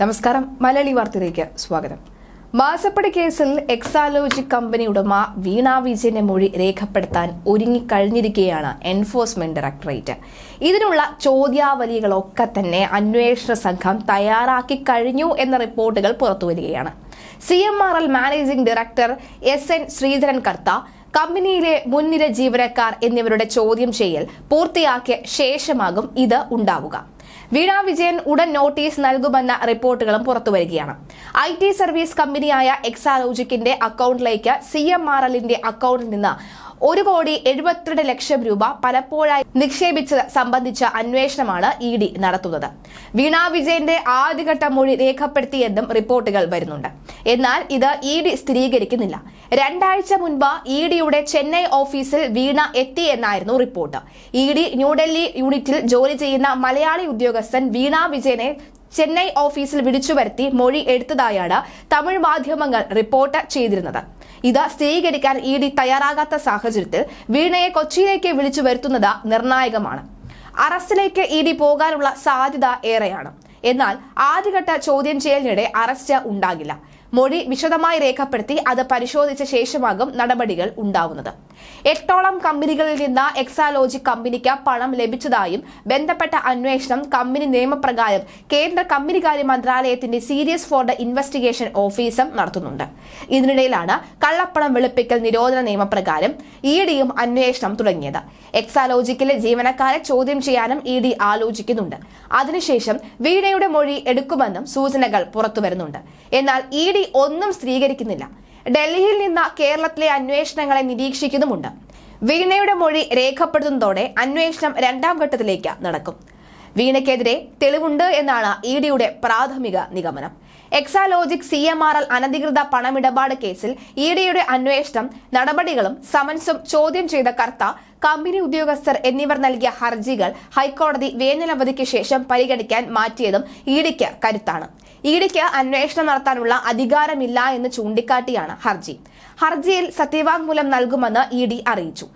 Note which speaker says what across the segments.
Speaker 1: നമസ്കാരം. മലയാളി വാർത്തയിലേക്ക് സ്വാഗതം. മാസപ്പടി കേസിൽ എക്സാലോജി കമ്പനി ഉടമ വീണ വിജയന്റെ മൊഴി രേഖപ്പെടുത്താൻ ഒരുങ്ങിക്കഴിഞ്ഞിരിക്കുകയാണ് എൻഫോഴ്സ്മെന്റ് ഡയറക്ടറേറ്റ്. ഇതിനുള്ള ചോദ്യാവലികളൊക്കെ തന്നെ അന്വേഷണ സംഘം തയ്യാറാക്കി കഴിഞ്ഞു എന്ന റിപ്പോർട്ടുകൾ പുറത്തുവരികയാണ് C M R L managing director S N Sreedharan Kartha കമ്പനിയിലെ മുൻനിര ജീവനക്കാർ എന്നിവരുടെ ചോദ്യം ചെയ്യൽ പൂർത്തിയാക്കിയ ശേഷമാകും ഇത് ഉണ്ടാവുക. വീണ വിജയൻ ഉടൻ നോട്ടീസ് നൽകുമെന്ന റിപ്പോർട്ടുകളും പുറത്തുവരികയാണ്. ഐ ടി സർവീസ് കമ്പനിയായ എക്സാലോജിക്കിന്റെ അക്കൗണ്ടിലേക്ക് സി എം ആർ എല്ലിന്റെ അക്കൗണ്ടിൽ നിന്ന് ഒരു കോടി എഴുപത്തിരണ്ട് ലക്ഷം രൂപ പലപ്പോഴായി നിക്ഷേപിച്ചത് സംബന്ധിച്ച അന്വേഷണമാണ് ഇ ഡി നടത്തുന്നത്. വീണ വിജയന്റെ ആദ്യഘട്ട മൊഴി രേഖപ്പെടുത്തിയെന്നും റിപ്പോർട്ടുകൾ വരുന്നുണ്ട്. എന്നാൽ ഇത് ഇ ഡി സ്ഥിരീകരിക്കുന്നില്ല. രണ്ടാഴ്ച മുൻപ് ഇ ഡിയുടെ ചെന്നൈ ഓഫീസിൽ വീണ എത്തി എന്നായിരുന്നു റിപ്പോർട്ട്. ഇ ഡി ന്യൂഡൽഹി യൂണിറ്റിൽ ജോലി ചെയ്യുന്ന മലയാളി ഉദ്യോഗസ്ഥൻ വീണ വിജയനെ ചെന്നൈ ഓഫീസിൽ വിളിച്ചു വരുത്തി മൊഴി എടുത്തതായാണ് തമിഴ് മാധ്യമങ്ങൾ റിപ്പോർട്ട് ചെയ്തിരുന്നത്. ഇത് സ്ഥിരീകരിക്കാൻ ഇ ഡി തയ്യാറാകാത്ത സാഹചര്യത്തിൽ വീണയെ കൊച്ചിയിലേക്ക് വിളിച്ചു വരുത്തുന്നത് നിർണായകമാണ്. അറസ്റ്റിലേക്ക് ഇ ഡി പോകാനുള്ള സാധ്യത ഏറെയാണ്. എന്നാൽ ആദ്യഘട്ട ചോദ്യം ചെയ്യലിനിടെ അറസ്റ്റ് ഉണ്ടാകില്ല. മൊഴി വിശദമായി രേഖപ്പെടുത്തി അത് പരിശോധിച്ച ശേഷമാകും നടപടികൾ ഉണ്ടാവുന്നത്. എട്ടോളം കമ്പനികളിൽ നിന്ന് എക്സാലോജി കമ്പനിക്ക് പണം ലഭിച്ചതായും ബന്ധപ്പെട്ട അന്വേഷണം കമ്പനി നിയമപ്രകാരം കേന്ദ്ര കമ്പനികാര്യ മന്ത്രാലയത്തിന്റെ സീരിയസ് ഫോർ ദ ഇൻവെസ്റ്റിഗേഷൻ ഓഫീസും നടത്തുന്നുണ്ട്. ഇതിനിടയിലാണ് കള്ളപ്പണം വെളുപ്പിക്കൽ നിരോധന നിയമപ്രകാരം ഇ ഡിയും അന്വേഷണം തുടങ്ങിയത്. എക്സാലോജിക്കിലെ ജീവനക്കാരെ ചോദ്യം ചെയ്യാനും ഇ ഡി ആലോചിക്കുന്നുണ്ട്. അതിനുശേഷം വീണയുടെ മൊഴി എടുക്കുമെന്നും സൂചനകൾ പുറത്തുവരുന്നുണ്ട്. എന്നാൽ ഇ ഡി ഒന്നും സ്ഥിരീകരിക്കുന്നില്ല. ഡൽഹിയിൽ നിന്ന് കേരളത്തിലെ അന്വേഷണങ്ങളെ നിരീക്ഷിക്കുന്നുമുണ്ട്. വീണയുടെ മൊഴി രേഖപ്പെടുത്തുന്നതോടെ അന്വേഷണം രണ്ടാം ഘട്ടത്തിലേക്ക് നടക്കും. വീണയ്ക്കെതിരെ തെളിവുണ്ട് എന്നാണ് ഇ ഡിയുടെ പ്രാഥമിക നിഗമനം. Exalogic C M R L അനധികൃത പണമിടപാട് കേസിൽ ഇ ഡിയുടെ അന്വേഷണം നടപടികളും സമൻസും ചോദ്യം ചെയ്ത കർത്ത കമ്പനി ഉദ്യോഗസ്ഥർ എന്നിവർ നൽകിയ ഹർജികൾ ഹൈക്കോടതി വേനലവധിക്ക് ശേഷം പരിഗണിക്കാൻ മാറ്റിയതും ഇഡിക്ക് ഡിക്ക് കരുത്താണ്. ഇ ഡിക്ക് അന്വേഷണം നടത്താനുള്ള അധികാരമില്ല എന്ന് ചൂണ്ടിക്കാട്ടിയാണ് ഹർജി. ഹർജിയിൽ സത്യവാങ്മൂലം നൽകുമെന്ന് ഇ ഡി അറിയിച്ചു.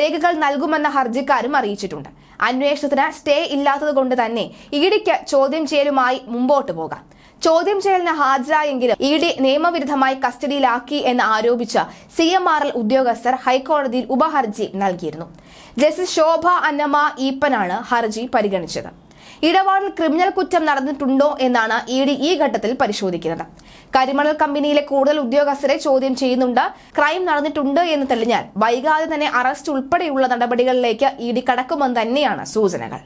Speaker 1: രേഖകൾ നൽകുമെന്ന ഹർജിക്കാരും അറിയിച്ചിട്ടുണ്ട്. അന്വേഷണത്തിന് സ്റ്റേ ഇല്ലാത്തതുകൊണ്ട് തന്നെ ഇ ഡിക്ക് ചോദ്യം ചെയ്യലുമായി മുമ്പോട്ട് പോകാം. ചോദ്യം ചെയ്യലിന് ഹാജരായെങ്കിലും ഇ ഡി നിയമവിരുദ്ധമായി കസ്റ്റഡിയിലാക്കി എന്ന് ആരോപിച്ച സി എം ആർ എൽ ഉദ്യോഗസ്ഥർ ഹൈക്കോടതിയിൽ ഉപഹർജി നൽകിയിരുന്നു. ജസ്റ്റിസ് ശോഭ അന്നമ്മ ഈപ്പനാണ് ഹർജി പരിഗണിച്ചത്. ഇടപാടിൽ ക്രിമിനൽ കുറ്റം നടന്നിട്ടുണ്ടോ എന്നാണ് ഇ ഡി ഈ ഘട്ടത്തിൽ പരിശോധിക്കുന്നത്. കരിമണൽ കമ്പനിയിലെ കൂടുതൽ ഉദ്യോഗസ്ഥരെ ചോദ്യം ചെയ്യുന്നുണ്ട്. ക്രൈം നടന്നിട്ടുണ്ട് എന്ന് തെളിഞ്ഞാൽ വൈകാതെ തന്നെ അറസ്റ്റ് ഉൾപ്പെടെയുള്ള നടപടികളിലേക്ക് ഇ ഡി കടക്കുമെന്ന് തന്നെയാണ് സൂചനകൾ.